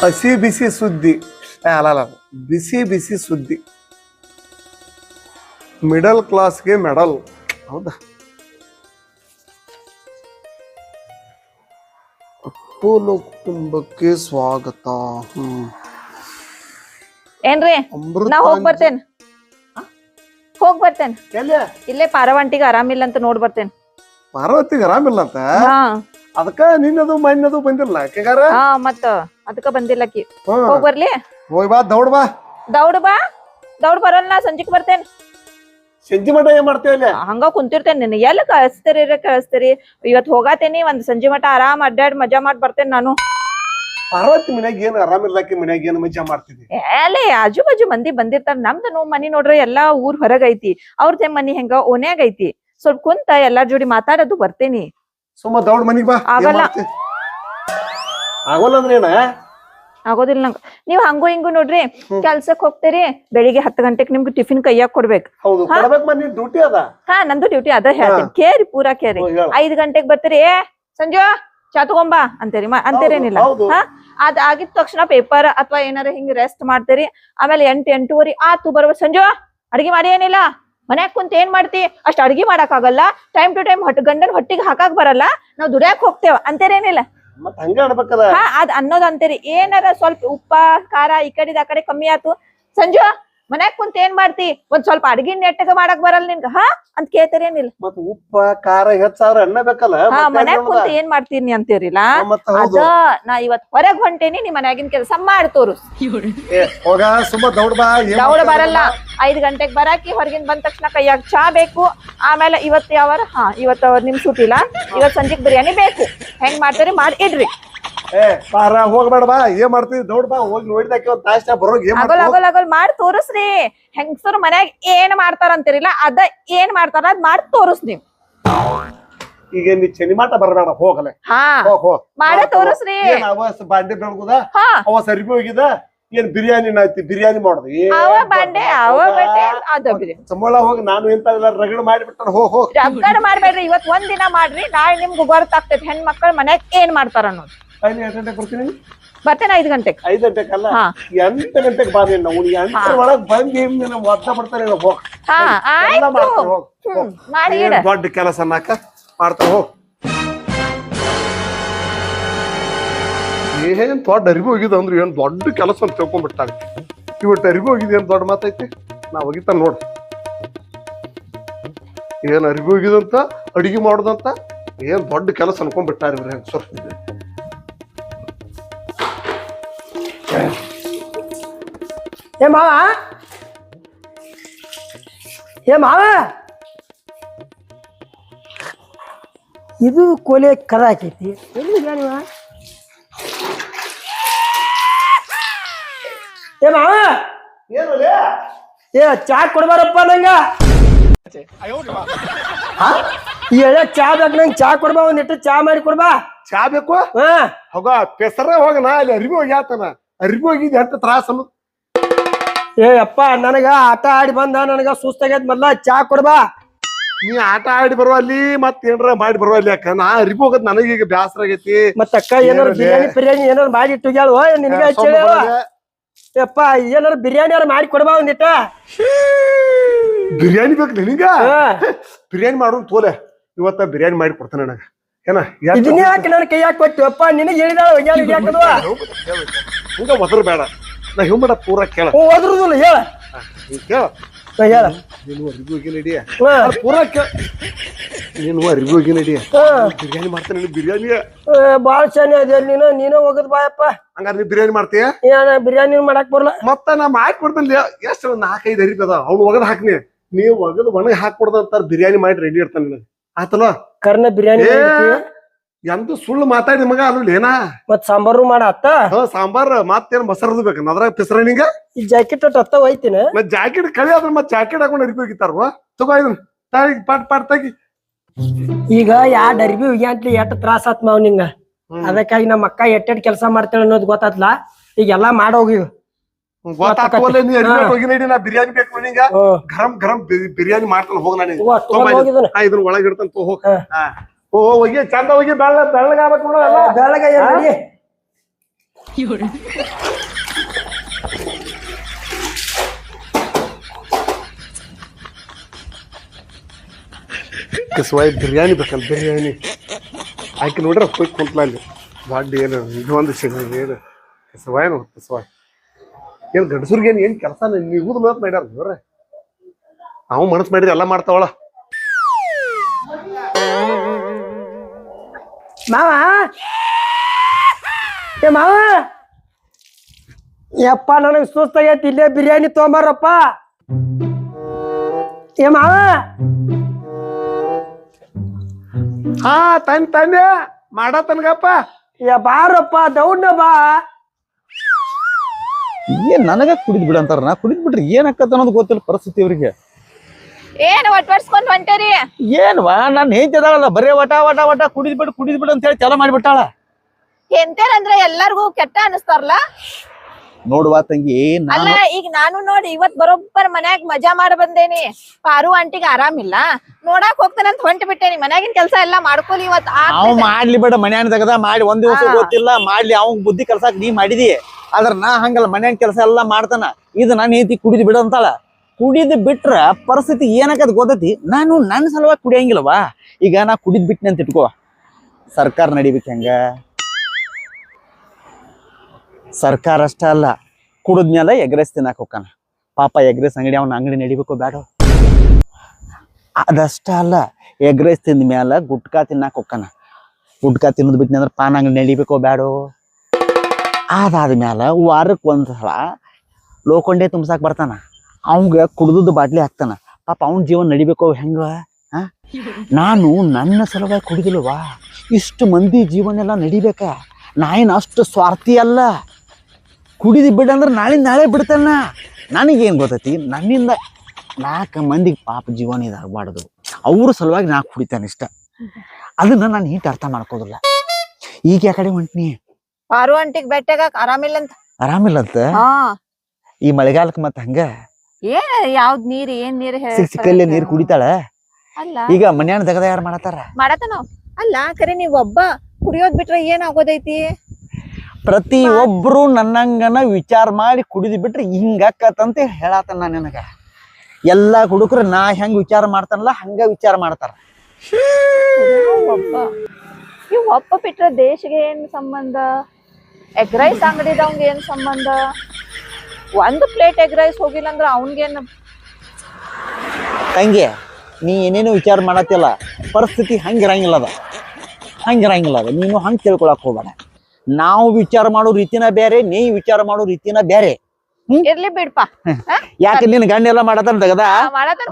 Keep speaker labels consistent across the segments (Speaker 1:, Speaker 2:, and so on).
Speaker 1: ಹಸಿ ಬಿಸಿ ಸುದ್ದಿ. ಅಲ್ಲ ಅಲ್ಲ ಬಿಸಿ ಬಿಸಿ ಸುದ್ದಿ. ಮಿಡಲ್ ಕ್ಲಾಸ್ಗೆ ಮೆಡಲ್. ಹೌದಾ? ಅಪೋಲೋ ಕುಟುಂಬಕ್ಕೆ ಸ್ವಾಗತ. ಹ್ಮ್.
Speaker 2: ಏನ್ರಿ? ನಾ ಹೋಗ್ ಬರ್ತೇನ್. ಹೋಗ್ ಬರ್ತೇನ್.
Speaker 1: ಎಲ್ಲಿ?
Speaker 2: ಇಲ್ಲೇ ಪಾರವಂಟಿಗೆ ಆರಾಮಿಲ್ಲ ಅಂತ ನೋಡ್ ಬರ್ತೇನ್.
Speaker 1: ಪಾರ್ವತಿಗೆ ಆರಾಮಿಲ್ಲ ಅಂತ?
Speaker 2: ಹಾ.
Speaker 1: ಅದಕ್ಕ ನಿನ್ನದು ಮನ್ನದು ಬಂದಿಲ್ಲ ಕೆಗಾರ
Speaker 2: ಹಾ ಮತ್ತ. ಅದಕ್ಕ ಬಂದಿಲ್ಲಕಿ
Speaker 1: ಹ್ಮ್
Speaker 2: ಹೋಗ್ ಬರ್ಲಿ.
Speaker 1: ಹೋಯ್ ಬಾ ದೌಡ್ ಬಾ.
Speaker 2: ದೌಡ್ ಬಾ. ದೌಡ್ ಬರಲ್ಲ ನಾ ಸಂಜಿಕ್ ಬರ್ತೇನ್.
Speaker 1: ಸಂಜೆ ಮಠ ಏನ್ ಮಾಡ್ತೇವೆ ಇಲ್ಲಿ
Speaker 2: ಹಂಗ ಕುಂತಿರ್ತೇನೆ ನಿನ್ನ ಎಲ್ಲಿ ಕಳಿಸ್ತೀರಿ ಕಳಿಸ್ತೀರಿ? ಇವತ್ ಹೋಗಾತೇನಿ ಒಂದ್ ಸಂಜೆ ಮಟ ಆರಾಮ್ ಅಡ್ಡಾಡ್ ಮಜಾ ಮಾಡಿ ಬರ್ತೇನ್ ನಾನು.
Speaker 1: ಪಾರ್ವತಿ ಮನ್ಯಾಗ ಏನ್ ಆರಾಮಿಲ್ಲಕಿ ಮನ್ಯಾಗ ಏನ್ ಮಜಾ ಮಾಡ್ತಿದ್ವಿ
Speaker 2: ಎಲೆ ಆಜು ಬಾಜು ಮಂದಿ ಬಂದಿರ್ತಾರ. ನಮ್ದು ನೋ ಮನಿ ನೋಡ್ರಿ ಎಲ್ಲಾ ಊರ್ ಹೊರಗ್ ಐತಿ. ಅವ್ರದೇ ಮನಿ ಹೆಂಗ ಓನ್ಯಾಗ ಐತಿ. ಸ್ವಲ್ಪ ಕುಂತ ಎಲ್ಲಾರ್ ಜೋಡಿ ಮಾತಾಡೋದು ಬರ್ತೇನಿ.
Speaker 1: ಸುಮ್ಮ ದೌಡ್ ಮನಿಗ್ ಬಾ. ಏನ್
Speaker 2: ಆಗಲ್ಲ.
Speaker 1: ಮಾಡ್ತಿ? ಆಗೋಲ್ಲ ಅಂದ್ರೆ ಏನ
Speaker 2: ಆಗೋದಿಲ್ಲ ನಂಗೆ. ನೀವ್ ಹಂಗು ಹಿಂಗು ನೋಡ್ರಿ ಕೆಲ್ಸಕ್ ಹೋಗ್ತೀರಿ ಬೆಳಿಗ್ಗೆ ಹತ್ತು ಗಂಟೆಗೆ ನಿಮ್ಗೆ ಟಿಫಿನ್ ಕೈಯಾಗ ಕೊಡ್ಬೇಕು. ಹಾ?
Speaker 1: ಕೊಡ್ಬೇಕು ಮನಿ ಡ್ಯೂಟಿ ಅದ?
Speaker 2: ಹಾ ನಂದು ಡ್ಯೂಟಿ ಅದ ಹೇಳ್ತೀನಿ. ಕೇರಿ ಪೂರಾ ಕೇರಿ. ಐದ್ ಗಂಟೆಗ್ ಬರ್ತೀರಿ ಏ ಸಂಜು ಚಾ ತಗೊಂಬಾ ಅಂತೀರಿ ಅಂತೇರೇನಿಲ್ಲ. ಹಾ? ಅದ್ ಆಗಿದ ತಕ್ಷಣ ಪೇಪರ್ ಅಥವಾ ಏನಾರ ಹಿಂಗ್ ರೆಸ್ಟ್ ಮಾಡ್ತೀರಿ ಆಮೇಲೆ ಎಂಟು ಎಂಟೂವರೆ ಆತು ಬರುವ ಸಂಜು ಅಡ್ಗೆ ಮಾಡಿ ಏನಿಲ್ಲ. ಮನ್ಯಾಗ ಕುಂತ ಏನ್ ಮಾಡ್ತಿ? ಅಷ್ಟ್ ಅಡ್ಗೆ ಮಾಡಕ್ ಆಗಲ್ಲ. ಟೈಮ್ ಟು ಟೈಮ್ ಹೊಟ್ಟ ಗಂಡನ್ ಹೊಟ್ಟಿಗೆ ಹಾಕಾಕ್ ಬರಲ್ಲ. ನಾವ್ ದುಡ್ಯಾಕ್ ಹೋಗ್ತೇವ. ಅಂತೇರೇನಿಲ್ಲ. ಹಾ, ಅದ್ ಅನ್ನೋದ್ ಅಂತೀರಿ. ಏನಾರ ಸ್ವಲ್ಪ ಉಪ್ಪ, ಖಾರ ಈ ಕಡೆದ ಆ ಕಡೆ ಕಮ್ಮಿ ಆತು. ಸಂಜು ಮನ್ಯಾಗ ಕುಂತ ಏನ್ ಮಾಡ್ತಿ? ಒಂದ್ ಸ್ವಲ್ಪ ಅಡ್ಗಿ ನೆಟ್ಟಗ ಮಾಡಕ್ ಬರಲ್ಲ ನಿನ್ಗ? ಹಾ? ಅಂತ ಕೇಳ್ತಾರೇನಿಲ್ಲ
Speaker 1: ಮತ್ ಉಪ್ಪ ಖಾರ ಹೆಚ್ಚಾದ್ರ ಅನ್ನ ಬೇಕಲ್ಲ?
Speaker 2: ಹಾ ಮನ್ಯಾಗ ಕುಂತ? ಏನ್ ಮಾಡ್ತೀನಿ ಅಂತೀರಿಲ್ಲ? ಅದ ನಾ ಇವತ್ ಹೊರಗ್ ಹೊಂಟೇನಿ ನಿಮ್ ಮನ್ಯಾಗಿನ ಕೆಲಸ ಮಾಡಿ ತೋರಿಸ್
Speaker 1: ಏ, ಹೋಗ ಸುಮ್ಮ ದೌಡ್
Speaker 2: ಬರಲ್ಲ. ಐದ್ ಗಂಟೆಗ್ ಬರಾಕಿ ಹೊರಗಿನ ಬಂದ ತಕ್ಷಣ ಕೈಯಾಗ ಚಾ ಬೇಕು. ಆಮೇಲೆ ಇವತ್ ಯಾವ ಹಾ ಇವತ್ ನಿಮ್ ಸೂಟಿಲ್ಲ ಇವತ್ ಸಂಜೆಗ್ ಬಿರಿಯಾನಿ ಬೇಕು. ಹೆಂಗ್ ಮಾಡ್ತೀರಿ ಮಾಡಿ ಇಡ್ರಿ.
Speaker 1: ಏ ಪಾರ ಹೋಗ್ಬೇಡ ಬಾ ಏನ್ ಮಾಡ್ತಿ? ದೌಡ್ ಬಾ ಹೋಗಿ ನೋಡಿದಾಕೆ ಒಂದ್ ತಾಸ್ನ ಬರೋಗ್ ಏನ್
Speaker 2: ಅಗಲ್
Speaker 1: ಮಾಡ್ತಿ?
Speaker 2: ಅಗಲ್ ಅಗಲ್ ಮಾಡಿ ತೋರಿಸ್ರಿ. ಹೆಂಗಸರು ಮನ್ಯಾಗ ಏನ್ ಮಾಡ್ತಾರ ಅಂತೀರಿಲ್ಲ ಅದ ಏನ್ ಮಾಡ್ತಾರ ಅದ್ ಮಾಡಿ ತೋರಿಸ್ ನೀವ್.
Speaker 1: ಈಗ ನೀ ಚನಿಮಾಟ ಬರಬೇಡ ಹೋಗಲೆ.
Speaker 2: ಹಾ.
Speaker 1: ಹೋಗ್ ಹೋಗ್
Speaker 2: ಮಾಡೇ ತೋರಿಸ್ರಿ.
Speaker 1: ಏನ್ ಅವ ಸ- ಬಾಂಡೆ ಬೆಳಗುದ?
Speaker 2: ಹಾ.
Speaker 1: ಅವ ಸರಿ ಹೋಗಿದ ಏನ್ ಬಿರಿಯಾನಿ ನಾಯ್ತಿ ಬಿರಿಯಾನಿ ಮಾಡುದು?
Speaker 2: ಅವ ಬಂಡೆ ಅವ ಬಂಡೆ ಅದ ಬಿರಿಯಾನಿ
Speaker 1: ಸಂಬಳ ಹೋಗಿ ನಾನು ಎಂತ ಇಲ್ಲ ರಗಡ್ ಮಾಡಿಬಿಟ್ಟ ಹೋಗ್ ಹೋಗ್
Speaker 2: ರಗಡ್ ಮಾಡ್ಬೇಡ್ರಿ ಇವತ್ ಒಂದ್ ದಿನ ಮಾಡ್ರಿ ನಾಳೆ ನಿಮ್ಗೆ ಗೊತ್ತಾಗ್ತೈತಿ ಹೆಣ್ ಮಕ್ಳ ಮನ್ಯಾಗ ಏನ್ ಮಾಡ್ತಾರ ಅನ್ನೋದು
Speaker 1: ಅಲ್ಲಿ ಎಂಟು ಗಂಟೆಗೆ ಬರ್ತೀನಿ?
Speaker 2: ಬರ್ತೇನೆ ಐದು ಗಂಟೆಗೆ.
Speaker 1: ಐದು ಗಂಟೆಗೆ
Speaker 2: ಹಾ.
Speaker 1: ಎಂಟು ಗಂಟೆಗೆ ಬಾ ನೀನು. ಅವ್ನು ಎಂಟರ ಒಳಗ್ ಬಂದ್ ಏನ್ ನೀನು ಒದ್ದ ಬಿಡ್ತಾನೆ ನೀನು ಹೋಗ್.
Speaker 2: ಹಾ
Speaker 1: ಎಲ್ಲ
Speaker 2: ಆಯ್ತು.
Speaker 1: ಮಾಡ್ತಾನೆ ಹೋಗ್
Speaker 2: ಹ್ಮ್ ಮಾಡಿ ಇಡ.
Speaker 1: ಏನ್ ದೊಡ್ಡ ಕೆಲಸ ನಾಕ ಮಾಡ್ತಾರ ಹೋಗ್. ಏನ್ ದೊಡ್ಡ ಅರಿವಿ ಹೋಗಿದ ಅಂದ್ರೆ ಏನ್ ದೊಡ್ಡ ಕೆಲಸ ಅಂತ ತಿಳ್ಕೊಂಡ್ಬಿಟ್ಟಾಗ ಇವತ್ತು ಅರಿವಿ ಹೋಗಿದೆ ಏನ್ ದೊಡ್ಡ ಮಾತೈತಿ ನಾ ಹೋಗಿತ್ತ ನೋಡ್. ಏನ್ ಅರಿವಿ ಹೋಗಿದಂತ ಅಡಿಗೆ ಮಾಡುದಂತ ಏನ್ ದೊಡ್ಡ ಕೆಲಸ ಅನ್ಕೊಂಡ್ಬಿಟ್ಟಾರ ಇವ್ರ ಹೆಂಗಸರು.
Speaker 3: ಏ ಮಾವ? ಏ ಮಾವ? ಇದು ಕೋಲೆ ಕರ ಹಾಕೈತಿ ಎಲ್ಲಿ ನೀವ? ಏ ಮಾವ? ಏ ಚಾ ಕೊಡ್ಬಾರಪ್ಪ ನಂಗ. ಹಾ? ಈ ಎಳೆ ಚಾ ಬೇಕು ನಂಗೆ ಚಾ ಕೊಡ್ಬಾ ಒಂದ್ ಇಟ್ಟು ಚಾ ಮಾಡಿ ಕೊಡ್ಬಾ.
Speaker 1: ಚಾ ಬೇಕು?
Speaker 3: ಹಾ.
Speaker 1: ಹೋಗ ಪೆಸರ ಹೋಗನ ಅಲ್ಲಿ ಅರಿವಿ ಆತನ. ಅರಿವಿ ಹೋಗಿದ್ ಎಂತ ತ್ರಾಸ ಅನ್ನೋದು
Speaker 3: ಏ ಅಪ್ಪ ನನಗ ಆಟ ಆಡಿ ಬಂದ ನನಗ ಸುಸ್ತಾಗ್ಯದ ಮೊದ್ಲ ಚಾ ಕೊಡ್ಬಾ
Speaker 1: ನೀ ಆಟ ಆಡಿ ಬರುವ ಅಲ್ಲಿ ಮತ್ ಏನಾರ ಮಾಡಿ ಬರುವ ಅಲ್ಲಿ ಅಕ್ಕ ನಾ ಅರಿಬಿ ಹೋಗದ್ ನನಗೆ ನನಗೀಗ ಬ್ಯಾಸರ ಆಗೈತಿ.
Speaker 3: ಮತ್ತ ಅಕ್ಕ ಏನಾರ ಬಿರಿಯಾನಿ ಬಿರಿಯಾನಿ ಏನಾರ ಮಾಡಿ ಇಟ್ಟು ಹೇಳು? ನಿನಗೆ ಯಪ್ಪ ಏನಾರ ಬಿರಿಯಾನಿ ಯಾರು ಮಾಡಿ ಕೊಡ್ಬಾ ಒಂದಿಟ್ಟ
Speaker 1: ಬಿರಿಯಾನಿ ಬೇಕು ನಿನಗ. ಬಿರಿಯಾನಿ ಮಾಡೋನ್ ತೋಲೆ ಇವತ್ತ ಬಿರಿಯಾನಿ ಮಾಡಿ ಕೊಡ್ತಾನೆ ನನಗ. ಏನ
Speaker 3: ಇದನ್ನ ಯಾಕೆ ನನ್ನ ಕೈ ಹಾಕಿ ಕೊಟ್ಟು? ಅಪ್ಪ ನಿನಗೆ ಹೇಳಿದಾಳ
Speaker 1: ಹಂಗ ಒದ್ರ ಬೇಡ. ನಾ ಹಿಮ್ಮಡ ಮಾಡ ಪೂರ ಕೇಳ.
Speaker 3: ಓ ಅದ್ರದಲ್ಲ ಹೇಳ.
Speaker 1: ಕೇಳ.
Speaker 3: ನಾ ಹೇಳ.
Speaker 1: ನೀನು ಅರಿವಿ ಹೋಗಿ ನಡಿ. ಪೂರ ಕೇಳ. ನೀನು ಅರಿವಿ ಹೋಗಿ ನಡಿ. ಬಿರಿಯಾನಿ ಮಾಡ್ತಾನೆ ನೀನು ಬಿರಿಯಾನಿ.
Speaker 3: ಬಾಳ ಚೆನ್ನಾಗಿ ಅದೇ ನೀನು. ನೀನೇ ಹೋಗದ್ ಬಾಯಪ್ಪ
Speaker 1: ಹಂಗಾರೆ ನೀ ಬಿರಿಯಾನಿ ಮಾಡ್ತೀಯ?
Speaker 3: ಏನ ಬಿರಿಯಾನಿ ಮಾಡಕ್ ಬರಲ್ಲ.
Speaker 1: ಮತ್ತ ನಾ ಮಾಡಿ ಕೊಡ್ತೀನಿ ಎಷ್ಟು ಒಂದ್ ನಾಲ್ಕೈದು ಅರಿವಿ ಅದ ಅವ್ನು ಒಗದ್ ಹಾಕ್ನಿ. ನೀವು ಒಗದ್ ಒಣಗಿ ಅಂತಾರ ಬಿರಿಯಾನಿ ಮಾಡಿ ರೆಡಿ ಇರ್ತಾನೆ ಆತಲ್ಲ
Speaker 3: ಕರ್ನ ಬಿರಿಯಾನಿ.
Speaker 1: ಎಂತ ಸುಳ್ಳು ಮಾತಾಡಿ ನಿಮಗ ಅದ್ರಲ್ಲಿ ಏನ
Speaker 3: ಮತ್ ಸಾಂಬಾರು ಮಾಡ ಅತ್ತ?
Speaker 1: ಸಾಂಬಾರ್ ಮತ್ತೇನ್ ಮೊಸರದು ಬೇಕು ಅದ್ರಾಗ ಪೆಸರ ನಿಂಗ?
Speaker 3: ಈ ಜಾಕೆಟ್ ಅಟ್ ಅತ್ತ ಹೋಯ್ತಿನ
Speaker 1: ಮತ್ ಜಾಕೆಟ್ ಕಳಿ ಅದ್ರ ಮತ್ ಜಾಕೆಟ್ ಹಾಕೊಂಡು ಅರಿಬಿ ಹೋಗಿತ್ತಾರ ತಗೋ ಇದನ್. ತಾಗಿ ಪಾಟ್ ಪಾಟ್ ತಾಗಿ.
Speaker 3: ಈಗ ಯಾ ಡರ್ಬಿ ಹೋಗಿ ಎಷ್ಟ್ ತ್ರಾಸ ಆತ್ ಮಾವ್ ನಿಂಗ? ಅದಕ್ಕಾಗಿ ನಮ್ಮ ಅಕ್ಕ ಎಟ್ಟೆಟ್ ಕೆಲಸ ಮಾಡ್ತಾಳ ಅನ್ನೋದು ಗೊತ್ತಾತ್ಲ? ಈಗ ಎಲ್ಲಾ ಮಾಡೋಗಿ
Speaker 1: ಗೊತ್ತಾಗ್ತವಲ್ಲ ನೀ ಹೋಗಿ ನಡಿ ನಾ ಬಿರಿಯಾನಿ ಬೇಕು ನಿಂಗ? ಗರಂ ಗರಂ ಬಿರಿಯಾನಿ ಮಾಡ್ತಾನೆ ಹೋಗ ನಾನು. ಇದನ್ನ. ಒಳಗೆ ಇಡ್ತಾನ ತಗೋ ಹೋಗ್. ಓ ಹೋಗಿ ಚಂದ ಹೋಗಿ ಬೆಳ್ಳ ಬೆಳ್ಳಗಾಗಬೇಕು ನೋಡು ಎಲ್ಲ.
Speaker 3: ಬೆಳಗ
Speaker 1: ಕಸವಾಯಿ ಬಿರಿಯಾನಿ ಬೇಕಲ್ಲ ಬಿರಿಯಾನಿ ಆಕೆ ನೋಡ್ರೆ ಹೋಗಿ ಕುಂತ್ಲ ಅಲ್ಲಿ. ಬಾಡಿ ಏನು ಇದು ಒಂದು ಸಿಗ ಏನು? ಕಸವಾಯಿ ನೋಡಿ ಕಸವಾಯಿ ಏನು ಗಂಡಸರ್ಗೆ ಏನು ಏನು ಕೆಲಸ ನೀವು ಮಾತು ಮಾಡ್ಯಾರ ನೋಡ್ರೆ. ನಾವು ಮನಸ್ಸು ಮಾಡಿದ್ರೆ ಎಲ್ಲ ಮಾಡ್ತಾವಳ.
Speaker 3: ಮಾವ? ಏ ಮಾವ? ಯಪ್ಪ ನನಗೆ ಸುಸ್ತಾಗೈತಿ ಇಲ್ಲೇ ಬಿರಿಯಾನಿ ತೊಗೊಂಬಾರಪ್ಪ. ಏ ಮಾವ?
Speaker 1: ಹಾ ತನ್ ತಂದೆ ಮಾಡತನಗಪ್ಪ
Speaker 3: ಏ ಬಾರಪ್ಪ ದೌಡ್ನ ಬಾ.
Speaker 4: ಏನ್ ನನಗ ಕುಡಿದ್ ಬಿಡ ಅಂತಾರ. ನಾ ಕುಡಿದ್ ಬಿಟ್ರಿ ಏನ್ ಅನ್ನೋದು ಗೊತ್ತಿಲ್ಲ ಪರಿಸ್ಥಿತಿ ಇವ್ರಿಗೆ
Speaker 2: ಏನ್ ಒಟ್ವರ್ಸ್ಕೊಂಡ್ ಹೊಂಟೇರಿ?
Speaker 4: ಏನ್ವಾ? ನಾನ್ ಹೇಳ್ತಿದಾಳಲ್ಲ ಬರೇ ವಟ ವಟ ವಟ ಕುಡಿದ್ ಬಿಡು ಕುಡಿದ್ ಬಿಡು ಅಂತ ಹೇಳಿ ಚಲ ಮಾಡಿಬಿಟ್ಟಾಳ.
Speaker 2: ಎಂತೇನಂದ್ರೆ ಎಲ್ಲಾರ್ಗೂ ಕೆಟ್ಟ ಅನಿಸ್ತಾರಲ್ಲ?
Speaker 4: ನೋಡುವ ತಂಗಿ
Speaker 2: ಅಲ್ಲ
Speaker 4: ನಾನು
Speaker 2: ಈಗ ನಾನು ನೋಡಿ ಇವತ್ ಬರೋಬ್ಬರ್ ಮನ್ಯಾಗ ಮಜಾ ಮಾಡ ಬಂದೇನಿ. ಪಾರು ಆಂಟಿಗೆ ಆರಾಮಿಲ್ಲ. ನೋಡಾಕ್ ಹೋಗ್ತಾನಂತ ಹೊಂಟ ಬಿಟ್ಟೇನಿ. ಮನ್ಯಾಗಿನ ಕೆಲಸ ಎಲ್ಲಾ ಮಾಡ್ಕೊಲಿ ಇವತ್
Speaker 4: ಅವ್ ಮಾಡ್ಲಿ ಬೇಡ ಮನ್ಯಾನ ತೆಗದ ಮಾಡಿ ಒಂದ್ ದಿವಸ
Speaker 2: ಹಾ.
Speaker 4: ಗೊತ್ತಿಲ್ಲ ಮಾಡ್ಲಿ ಅವ್ ಬುದ್ಧಿ ಕಲ್ಸಾಕ್ ನೀ ಮಾಡಿದಿ. ಆದ್ರ ನಾ ಹಂಗಲ್ಲ ಮನ್ಯಾನ ಕೆಲಸ ಎಲ್ಲಾ ಮಾಡ್ತಾನ. ಇದು ನನ್ನ ಹೆಂಡತಿ ಕುಡಿದ್ ಬಿಡು ಅಂತಾಳ. ಕುಡಿದ್ ಬಿಟ್ರ ಪರಿಸ್ಥಿತಿ ಏನಕ್ಕದ್ ಗೊತ್ತೈತಿ? ನಾನು ನನ್ನ ಸಲುವಾಗಿ ಕುಡಿಯಂಗಿಲ್ಲವಾ ಈಗ ನಾ ಕುಡಿದ್ ಬಿಟ್ನೆ ಅಂತ ಇಟ್ಕೋ. ಸರ್ಕಾರ ನಡಿಬೇಕು ಹೆಂಗ? ಸರ್ಕಾರ ಅಷ್ಟ ಅಲ್ಲ ಕುಡಿದ್ಮೇಲೆ ಎಗ್ರೆಸ್ ತಿನ್ನಾಕ ಪಾಪ ಎಗ್ರೆಸ್ ಅಂಗಡಿ, ಅವನ ಅಂಗಡಿ ನಡಿಬೇಕು ಬೇಡ ಅದಷ್ಟ ಅಲ್ಲ ಎಗ್ ರೈಸ್ ತಿಂದ ಮ್ಯಾಲ ಗುಟ್ಕಾ ತಿನ್ನಕ್ ಗುಟ್ಕಾ ತಿನ್ನೋದು ಬಿಟ್ನಿ ಅಂದ್ರೆ ಪಾನ್ ಅಂಗಡಿ ನಡಿಬೇಕೋ ಬೇಡೋ ಅದಾದ ಮ್ಯಾಲ ವಾರಕ್ಕೆ ಒಂದ್ಸಲ ಲೋಕೊಂಡೆ ತುಂಬ್ಸಾಕ್ ಬರ್ತಾನ. ಅವಂಗ ಕುಡ್ದದ್ದು ಬಾಟ್ಲಿ ಹಾಕ್ತಾನ. ಪಾಪ ಅವನ ಜೀವನ ನಡಿಬೇಕು ಹೆಂಗ? ನಾನು ನನ್ನ ಸಲುವಾಗಿ ಕುಡಿದಿಲ್ವಾ? ಇಷ್ಟು ಮಂದಿ ಜೀವನ ಎಲ್ಲ ನಡಿಬೇಕ? ನಾ ಏನು ಅಷ್ಟು ಸ್ವಾರ್ಥಿ ಅಲ್ಲ. ಕುಡಿದು ಬಿಡಂದ್ರೆ ನಾಳೆ ನಾಳೆ ಬಿಡ್ತಾನ. ನನಗೇನು ಗೊತ್ತೈತಿ? ನನ್ನಿಂದ ನಾಲ್ಕು ಮಂದಿಗೆ ಪಾಪ ಜೀವನ ಇದಾಗಬಾರ್ದು ಅವ್ರ ಸಲುವಾಗಿ ನಾ ಕುಡಿತಾನೆ ಇಷ್ಟ. ಅದನ್ನ ನಾನು ಹೀಟ್ ಅರ್ಥ ಮಾಡ್ಕೋದಿಲ್ಲ ಈಗ ಯಾ ಕಡೆ ಹೊಂಟ್ನಿ?
Speaker 2: ಪಾರು ಅಂಟಿಗೆ ಬೆಟ್ಟಾಗ ಆರಾಮಿಲ್ಲ ಅಂತ.
Speaker 4: ಆರಾಮಿಲ್ಲಂತ
Speaker 2: ಹಾ.
Speaker 4: ಈ ಮಳೆಗಾಲಕ್ಕೆ ಮತ್ತೆ ಹಂಗ?
Speaker 2: ಏನ್ ಯಾವ್ದ್ ನೀರ್ ಏನ್ ನೀರ್
Speaker 4: ಸಿಕ್ ಸಿಕ್ಕಲ್ಲಿ ನೀರು ಕುಡಿತಾಳ?
Speaker 2: ಅಲ್ಲ.
Speaker 4: ಈಗ ಮನ್ಯಾನ ದಗದ ಯಾರು ಮಾಡತಾರ
Speaker 2: ಮಾಡತನ ಅಲ್ಲ ಕರೆ ನೀವ್ ಒಬ್ಬ ಕುಡಿಯೋದ್ ಬಿಟ್ರೆ ಏನಾಗೋದೈತಿ?
Speaker 4: ಪ್ರತಿ ಒಬ್ರು ನನ್ನಂಗನ ವಿಚಾರ ಮಾಡಿ ಕುಡಿದು ಬಿಟ್ರೆ ಹಿಂಗಕ್ಕತ್ತಂತ ಹೇಳಾತನ ನಾ ನಿನಗ. ಎಲ್ಲಾ ಹುಡುಗರು ನಾ ಹೆಂಗ್ ವಿಚಾರ ಮಾಡ್ತಾನಲ್ಲ ಹಂಗ ವಿಚಾರ ಮಾಡ್ತಾರ.
Speaker 2: ಒಪ್ಪ ಒಬ್ಬ. ಇವ್ ಒಬ್ಬ ಬಿಟ್ರೆ ದೇಶಗೆ ಏನ್ ಸಂಬಂಧ? ಎಗ್ ರೈಸ್ ಅಂಗಡಿದವಂಗ ಏನ್ ಸಂಬಂಧ? ಒಂದ್ ಪ್ಲೇಟ್ ಎಗ್ ರೈಸ್ ಹೋಗಿಲ್ಲ ಅಂದ್ರೆ ಅವನ್ಗೇನ್
Speaker 4: ತಂಗಿ ನೀ ಏನೇನು ವಿಚಾರ ಮಾಡತ್ತಿಲ್ಲ. ಪರಿಸ್ಥಿತಿ ಹಂಗಿರಂಗಿಲ್ಲ ಅದ. ಹಂಗಿರಂಗಿಲ್ಲ ಅದ. ನೀನು ಹಂಗೆ ತಿಳ್ಕೊಳಕ್ ಹೋಗಬೇಡ. ನಾವು ವಿಚಾರ ಮಾಡೋ ರೀತಿನ ಬೇರೆ ನೀ ವಿಚಾರ ಮಾಡೋ ರೀತಿನ ಬೇರೆ.
Speaker 2: ಇರ್ಲಿ ಬಿಡ್ಪ.
Speaker 4: ಯಾಕೆ ನಿನ್ ಗಂಡ ಎಲ್ಲ ಮಾಡತಾನ ತಗದ?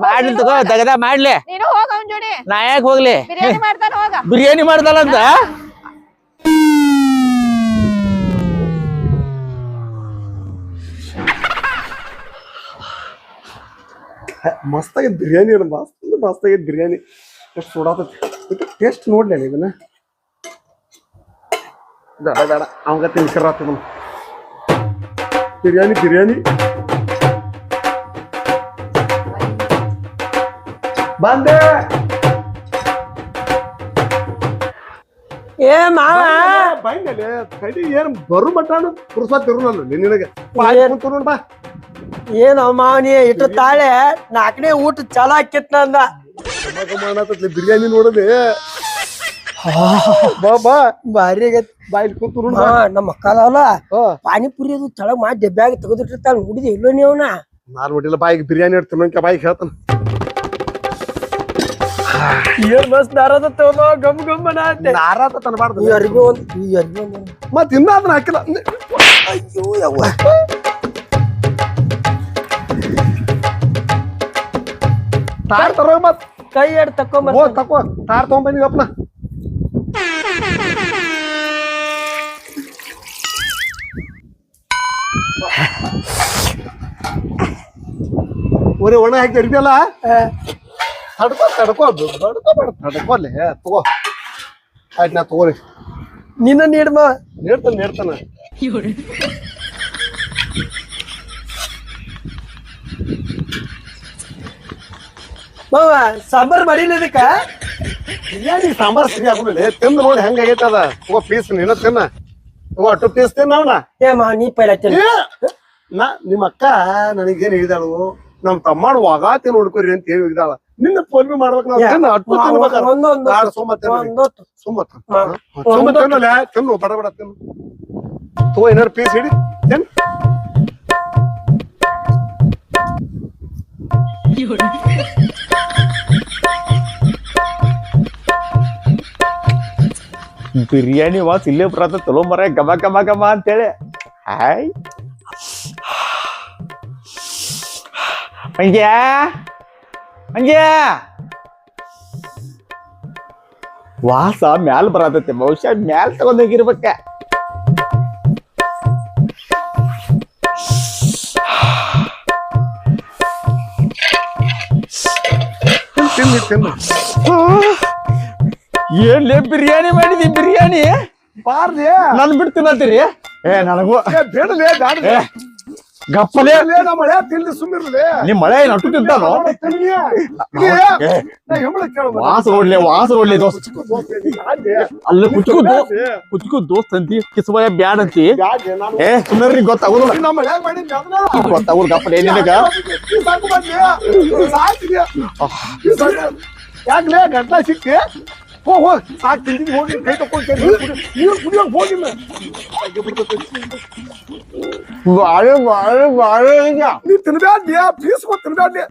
Speaker 4: ಮಾಡ್ಲಿ ತಗೋ ತಗದ ಮಾಡ್ಲಿ.
Speaker 2: ನೀನು ಹೋಗ ಅವನ್ ಜೋಡಿ.
Speaker 4: ನಾ ಯಾಕೆ ಹೋಗ್ಲಿ?
Speaker 2: ಬಿರಿಯಾನಿ ಮಾಡ್ತಾನ ಹೋಗ.
Speaker 4: ಬಿರಿಯಾನಿ
Speaker 1: ಮಸ್ತ್ ಆಗೈತೆ ಬಿರಿಯಾನಿ ಅದು ಮಸ್ತ್ ಆಗೈತೆ ಬಿರಿಯಾನಿ. ಎಷ್ಟು ಸುಡಾತೈತಿ. ಟೇಸ್ಟ್ ನೋಡ್ಲಿ ಇದನ್ನ. ಬೇಡ ಬೇಡ ಅವಂಗ ತಿನ್ಸಿರಾತ ಇದನ್ನ ಬಿರಿಯಾನಿ ಬಿರಿಯಾನಿ. ಬಂದೆ.
Speaker 3: ಏ ಮಾವ.
Speaker 1: ಬಂದಲೆ ಕಡಿ ಏನ್ ಬರು ಮಟ್ಟ ಪುರ್ಸತ್ ತಿರು ನಿನಗೆ. ಬಾ.
Speaker 3: ಏನು ಮಾವನಿ ಇಟ್ಟು ತಾಳೆ ನಾಲ್ಕನೇ ಊಟ ಚಲ ಆಕಿತ್ ನಂದ
Speaker 1: ಬಿರಿಯಾನಿ ನೋಡದೆ. ಬಾ ಬಾ.
Speaker 3: ಭಾರಿ ಆಗೈತಿ
Speaker 1: ಬಾಯ್ ಕುಂತು ಬಾ
Speaker 3: ನಮ್ಮ
Speaker 1: ಅಕ್ಕಲ್ಲ.
Speaker 3: ಪಾನಿಪುರಿ ಅದು ತಳಗ್ ಮಾಡಿ ಡಬ್ಬ್ಯಾಗ ತೆಗೆದಿಟ್ಟಿರ್ತಾಳ ನೋಡಿದಿ ಇಲ್ಲೋ ನೀವನ
Speaker 1: ನಾನು ನೋಡಿಲ್ಲ ಬಾಯಿಗೆ ಬಿರಿಯಾನಿ ಇಡ್ತೀನಿ ಬಾಯಿಗೆ ಹೇಳ್ತಾನ.
Speaker 3: ಏನ್ ಮಸ್ತ್ ನಾರದ ತಗೊಂಡ ಗಮ್ ಗಮ್
Speaker 1: ನಾರಾತ ತನಬಾರ್ದು
Speaker 3: ಈ ಅರ್ಬಿ ಒಂದ್ ಈ ಅರ್ಬಿ ಒಂದ್
Speaker 1: ಮತ್ ಇನ್ನ ಅದನ್ನ ಹಾಕಿಲ್ಲ.
Speaker 3: ಅಯ್ಯೋ ಯವ್ವ.
Speaker 1: ತಾರ್ ತರೋ ಮತ್
Speaker 3: ಕೈ ಎಡ್ ತಕೊಂಬ
Speaker 1: ಓ ತಕೋ ತಾರ್ ತಗೊಂಬಂದಿ ಅಪ್ಪನ ಒರೆ ಒಣ ಹಾಕಿ ಅಡ್ಬಿಯಲ್ಲ ತಡ್ಕೋ ತಡ್ಕೋ ತಡ್ಕೋಬೇಡ ತಡ್ಕೋಲೆ ತಗೋ ಆಯ್ತು ನಾ ತಗೋರಿ
Speaker 3: ನಿನ್ನ ನೀಡ್ಮ
Speaker 1: ನೀಡ್ತಾನೆ ನೀಡ್ತಾನೆ
Speaker 3: ಮಾವ ಸಾಂಬಾರ್ ಮಾಡಿಲ್ಲ ಇದಕ್ಕ?
Speaker 1: ಬಿರಿಯಾನಿ ಸಾಂಬಾರ್ ಸರಿ ಆಗುದಿಲ್ಲ ತಿಂದು ನೋಡಿ ಹೆಂಗಾಗೈತೆ ಅದ? ಓ ಪೀಸ್ ನೀನ ತಿನ್ನ. ಅಟ್ಟು ಪೀಸ್ ತಿನ್ನವನ
Speaker 3: ಏ ಮಾವ ನೀ ಪೈಲ ತಿನ್ನು.
Speaker 1: ನಾ ನಿಮ್ಮ ಅಕ್ಕ ನನಗೇನ್ ಹೇಳಿದಾಳು? ನಮ್ ತಮ್ಮಡ್ ವಾಗಾತಿ ನೋಡ್ಕೊರಿ ಅಂತ ಹೇಳಿ ಹೇಳಿದಾಳ ನಿನ್ನ ಫೋನ್ ಮಾಡ್ಬೇಕು ನಾವು ತಿನ್ನ ಅಟ್ಟು ತಿನ್ಬೇಕಾರ
Speaker 3: ಒಂದೊಂದು
Speaker 1: ಬ್ಯಾಡ ಸುಮ್ಮ ತಿನ್ನು
Speaker 3: ಒಂದೊತ್ತು
Speaker 1: ಸುಮ್ಮ ತಿನ್ನು.
Speaker 3: ಮಾ-
Speaker 1: ತಿನ್ನಲ್ಲ? ತಿನ್ನು ಬಡ ಬಡ ತಿನ್ನು. ತೋ ಏನಾರು ಪೀಸ್ ಹಿಡಿ. ತಿನ್
Speaker 4: ಬಿರಿಯಾನಿ ವಾಸ್ ಇಲ್ಲೇ ಬರತ್ತ ತಲೋ ಮರ ಗಮ ಗಮ ಗಮ ಅಂತೇಳಿ. ಹಾಯ್. ಮಂಜ್ಯ ಮಂಜ್ಯ ವಾಸ ಮ್ಯಾಲ್ ಬರತೈತಿ ಬಹುಶಃ ಮ್ಯಾಲ್ ತಗೊಂಡೋಗಿರ್ಬೇಕ
Speaker 1: ತಿನ್ನಿ ತಿನ್ನು.
Speaker 4: ಏನ್ಲೇ ಬಿರಿಯಾನಿ ಮಾಡಿದಿ ಬಿರಿಯಾನಿ?
Speaker 1: ಬಾರ್ಲಿ.
Speaker 4: ನನ್ ಬಿಟ್ಟು ತಿನ್ನತ್ತೀರಿ. ಏ ನನಗೂ.
Speaker 1: ಏ ಬೇಡಲೇ
Speaker 4: ಗಪ್ಪಲೇ.
Speaker 1: ನಮ್ಮ ಮಳೆ ತಿಂದು ಸುಮ್ಮಿರ್ಲಿ
Speaker 4: ನಿಮ್ ಮಳೆ ತಿಂತಾನು? ವಾಸ ನೋಡ್ಲಿ ವಾಸ ನೋಡ್ಲಿ ದೋಸ್ತ್. ಅಲ್ಲಿ ಕುಚ್ಕು ದೋ ಕುಚ್ಕು ದೋಸ್ತ್ ಅಂತಿ ಕಿಸ್ಬಯ ಬ್ಯಾಡ್ ಅಂತಿ. ಏ ಸುಮ್ಮನೆ ಗೊತ್ತಾಗೋದಿಲ್ಲ.
Speaker 1: ನಮ್ಮ ಮಳೆ ಮಾಡಿ
Speaker 4: ಗೊತ್ತಾಗೋದು ಗಪ್ಪಲೆ ನಿನಗ
Speaker 1: ಯಾಕ್ಲೇ ಗಂಟ ಸಿಕ್ಕಿ ಹೋಗ್ ಹೋಗ್ ಸಾಕ್ ತಿಂದಿ ಹೋಗಿ ಕೈ ತಕೊಂಡು ನೀರು ಕುಡಿಯೋಕೆ ಹೋಗಿಲ್ಲ
Speaker 4: ಬಾಳೆ ಬಾಳೆ ಬಾಳೆ ಈಗ
Speaker 1: ನೀ ತಿನ್ಬ್ಯಾಡ್ಲಿ ಕೊಟ್ಟು ತಿನ್ಬ್ಯಾಡ್ಲಿ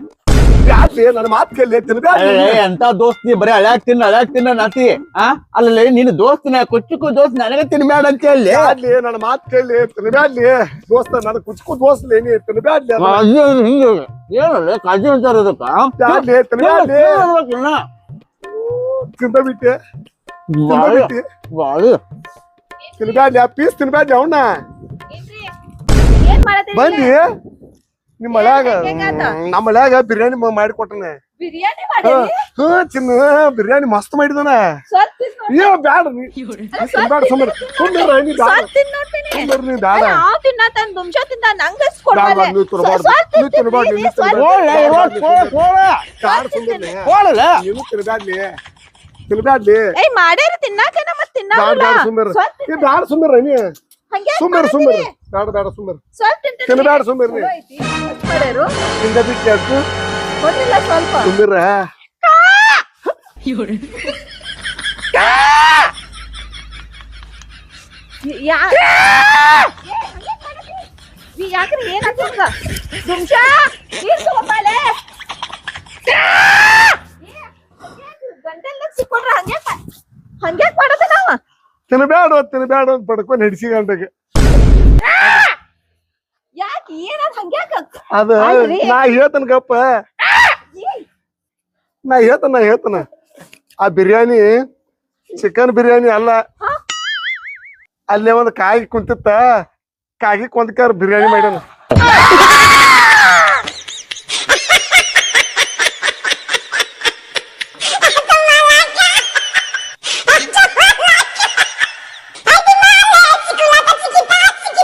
Speaker 1: ಬ್ಯಾಡ್ಲಿ ನನ್ನ ಮಾತ್ ಕೇಳಿ ತಿನ್ಬ್ಯಾಡ್ಲಿ
Speaker 4: ಏ, ಎಂತ ದೋಸ್ತಿ ಬರೀ ಅಳ್ಯಾಕ್ ತಿನ್ನ ಹಳ್ಯಾಕ್ ತಿನ್ನ ನತಿ ಆ ಅಲ್ಲಲ್ಲಿ ನಿನ್ನ ದೋಸ್ತಿನ ಕುಚ್ಚುಕು ದೋಸ್ತ್ ನನಗೆ ತಿನ್ಬೇಡ ಅಂತ ಹೇಳಿ
Speaker 1: ಬ್ಯಾಡ್ಲಿ ನನ್ನ ಮಾತ್ ಕೇಳಿ ತಿನ್ಬ್ಯಾಡ್ಲಿ ದೋಸ್ತ ನನ್ನ ಕುಚ್ಚುಕು ದೋಸ್ತ್ಲಿ ನೀ ತಿನ್ಬ್ಯಾಡ್ಲಿ
Speaker 4: ಏನಲ್ಲ ಕಾಜಿ ಅಂತಾರ ಅದಕ್ಕ
Speaker 1: ಬ್ಯಾಡ್ಲಿ ತಿನ್ಬ್ಯಾಡ್ಲಿ ಬಿಟ್ಟೆ ತಿಂದ
Speaker 4: ಬಾಳೆ
Speaker 1: ಬಿಟ್ಟಿ ತಿನ್ಬ್ಯಾಡ್ಲಿ ಆ ಪೀಸ್ ತಿನ್ಬ್ಯಾಡ್ಲಿ ಅವನ್ನ ಬಂದಿ ನಿಮ್ಮ ಮಳ್ಯಾಗ ನಮ್ಮ ಮಳ್ಯಾಗ ಬಿರಿಯಾನಿ ಮಾಡಿ ಕೊಟ್ಟನೆ
Speaker 2: ಬಿರಿಯಾನಿ ಮಾಡೇನಿ
Speaker 1: ಹಾ ತಿನ್ನು ಬಿರಿಯಾನಿ ಮಸ್ತ್ ಮಾಡಿದನ ಏ ಬ್ಯಾಡ ತಿನ್ಬ್ಯಾಡ ಸುಮ್ಮನೆ ಸುಮ್ಮನೆ ನೀ ಬ್ಯಾಡ ಸುಮ್ಮನೆ ನೀ ಬ್ಯಾಡ ತಿನ್ಬಾರ್ದು ತಿನ್ಬಾರ್ದು ತಿನ್ಬಾರ್ದು ನೀನು ತಿನ್ಬ್ಯಾಡ್ಲಿ ತಿನ್ಬ್ಯಾಡ್ಲಿ
Speaker 2: ಏಯ್ ಮಾಡ್ಯಾರ ತಿನ್ನಾಕೇನ ಮತ್
Speaker 1: ಬ್ಯಾಡ ಬ್ಯಾಡ
Speaker 2: ತಿನ್ನಾಗಲ್ಲ
Speaker 1: ಸುಮ್ಮನೆ
Speaker 2: ಸ್ವಲ್ಪ
Speaker 1: ಏ ಬ್ಯಾಡ ಸುಮ್ಮನೆ ನೀ
Speaker 2: ಹಂಗೆ
Speaker 1: ಸುಮ್ಮನೆ ಸುಮ್ಮನೆ ಬ್ಯಾಡ ಬ್ಯಾಡ
Speaker 2: ತಿಂತೀನಿ
Speaker 1: ತಿನ್ಬ್ಯಾಡ ಸುಮ್ಮರ್ ನೀ
Speaker 2: ಮಾಡ್ಯಾರು.
Speaker 1: ತಿಂದ ಬಿಟ್ಟು ಯಾಕು?
Speaker 2: ಕೊಡ್ಲಿಲ್ಲ ಸ್ವಲ್ಪ.
Speaker 1: ಸುಮ್ಮರ
Speaker 2: ಯಾ- ಏ, ಹಂಗೆ ಮಾಡತಿ? ಈ ಯಾಕ್ರಿ ಏನಾಯ್ತು ಹಂಗ ದುಮ್ಶ ನೀರ್ ತಗೊಂಬಾಲೆ ಗಂಟೆಲ್ಲ ಸಿಕ್ಕೊಂಡ್ರ ಹಂಗೆ ಹಂಗೆ ಮಾಡೋದ ನಾವ.
Speaker 1: ತಿನ್ಬ್ಯಾಡ ತಿನ್ಬ್ಯಾಡ ಅಂತ ಪಡ್ಕೊಂಡು ಹಿಡ್ಸಿ ಗಂಟೆಗೆ
Speaker 2: ಯಾಕೆ ಏನಾದ್ ಹಂಗ್ಯಾಕ
Speaker 1: ಅದ. ನಾ ಹೇಳ್ತನ ಗಪ್ಪ. ನಾ ಹೇಳ್ತನ ನಾ ಹೇಳ್ತನ. ಆ ಬಿರಿಯಾನಿ ಚಿಕನ್ ಬಿರಿಯಾನಿ ಅಲ್ಲ. ಅಲ್ಲೇ ಒಂದು ಕಾಯಿ ಕುಂತಿತ್ತ. ಕಾಗಿ ಕೊಂದ್ಕಾರ ಬಿರಿಯಾನಿ ಮಾಡ್ಯಾನ